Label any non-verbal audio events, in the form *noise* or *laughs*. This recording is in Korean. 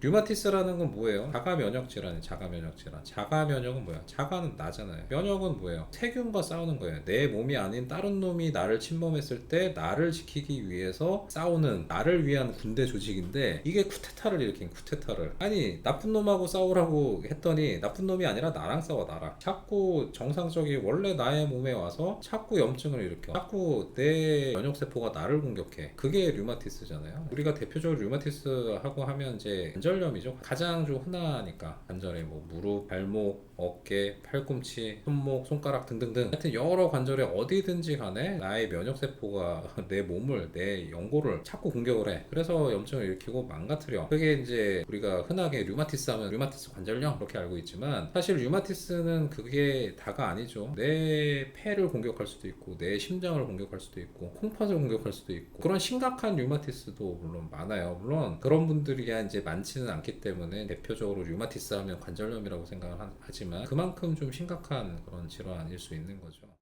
류마티스라는 건 뭐예요? 자가 면역 질환이 자가 면역 질환. 자가 면역은 뭐야? 자가는 나잖아요. 면역은 뭐예요? 세균과 싸우는 거예요. 내 몸이 아닌 다른 놈이 나를 침범했을 때 나를 지키기 위해서 싸우는 나를 위한 군대 조직인데 이게 쿠데타를 일으킨 쿠데타를. 아니 나쁜 놈하고 싸우라고 했더니 나쁜 놈이 아니라 나랑 싸워 나랑. 자꾸 정상적인 원래 나의 몸에 와서 자꾸 염증을 일으켜. 자꾸 내 면역 세포가 나를 공격해. 그게 류마티스잖아요. 우리가 대표적으로 류마티스하고 하면 이제 관절염이죠. 가장 좀 흔하니까 관절에 뭐 무릎, 발목, 어깨, 팔꿈치, 손목, 손가락 등등등 하여튼 여러 관절에 어디든지 간에 나의 면역 세포가 *laughs* 내 몸을 내 연골을 자꾸 공격을 해. 그래서 염증을 일으키고 망가뜨려. 그게 이제 우리가 흔하게 류마티스 하면 류마티스 관절염 그렇게 알고 있지만 사실 류마티스는 그게 다가 아니죠. 내 폐를 공격할 수도 있고 내 심장을 공격할 수도 있고 콩팥을 공격할 수도 있고 그런 심각한 류마티스도 물론 많아요. 물론 그런 분들이 이제 많지 는 않기 때문에 대표적으로 류마티스 하면 관절염이라고 생각을 하- 하지만 그만큼 좀 심각한 그런 질환일 수 있는 거죠.